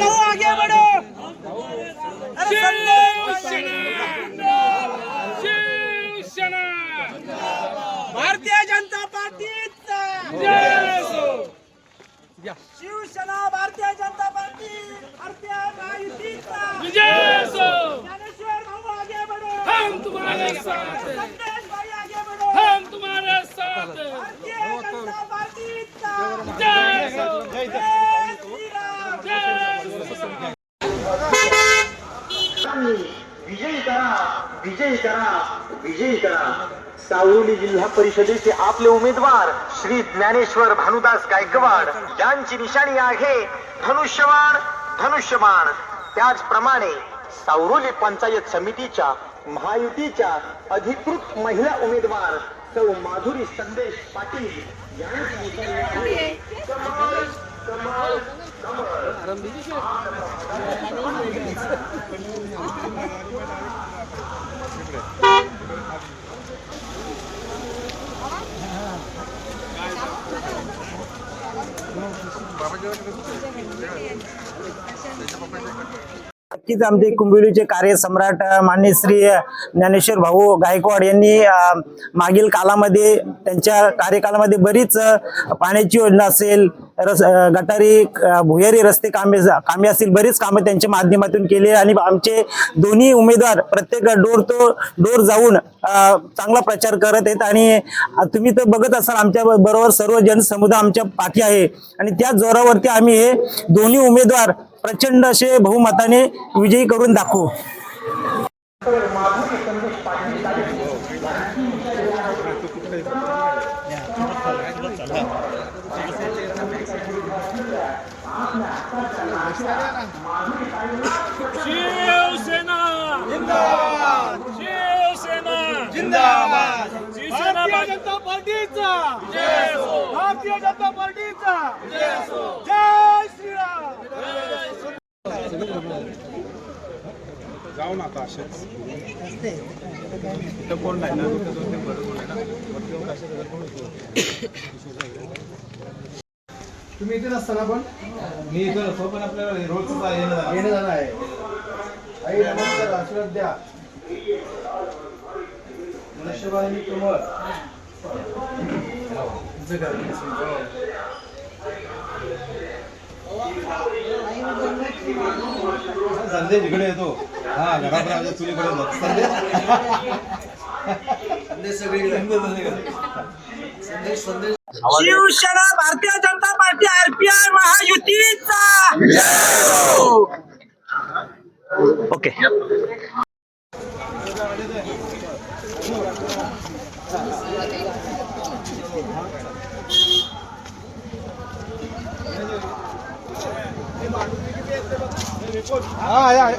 भाऊ आगे बढ़ो. शिवसेना भारतीय जनता पार्टीचा शिवसेना भारतीय जनता पार्टी भारतीय ज्ञानेश्वर भाऊ आगे बढ़ो. हम तुम्हारे साथ हम तुम्हारे साथ हैं भारतीय जनता पार्टीचा जय असो जय श्रीराम जय श्री विजयी करा विजयी करा विजयी करा. सावली जिल्हा परिषदेचे आपले उमेदवार श्री ज्ञानेश्वर भानुदास गायकवाड. यांची निशाणी आहे धनुष्यवाण धनुष्यबाण त्याचप्रमाणे सावरोली पंचायत समितीच्या महायुतीच्या अधिकृत महिला उमेदवार सौ माधुरी संदेश पाटील यांची ไปเลยไปเลย नक्कीच आमचे कुंभिवलीचे कार्यसम्राट सम्राट माननीय श्री ज्ञानेश्वर भाऊ गायकवाड यांनी मागील कालामध्ये त्यांच्या कार्यकालामध्ये बरीच पाण्याची योजना असेल रस गटारी भुयारी रस्ते कामे कामे असतील बरीच कामं त्यांच्या माध्यमातून केली आणि आमचे दोन्ही उमेदवार प्रत्येक डोर तो डोर जाऊन चांगला प्रचार करत आहेत. आणि तुम्ही तर बघत असाल आमच्या बरोबर सर्व जनसमुदाय आमच्या पाठी आहे. आणि त्या जोरावरती आम्ही हे दोन्ही उमेदवार प्रचंड असे बहुमताने विजयी करून दाखवू. शिवसेना! जिंदाबाद शिवसेना! जिंदाबाद! शिवसेना भारतीय जनता पार्टीचा! भारतीय जनता पार्टीचा! जय श्रीराम! तुम्ही इथे नसताना पण? मी इथे नसतो पण आपल्याला रोज येणं जाणं आहे. आई नमस्कार आशीर्वाद द्या. मनुष्यबाणी कमळ संदेश इकडे येतो हा चुलीकडे येतो संदेश संदेश सगळीकडे संदेश संदेश शिवसेना भारतीय जनता पार्टी आरपीआय महायुतीचा. ओके हा आहे, आहे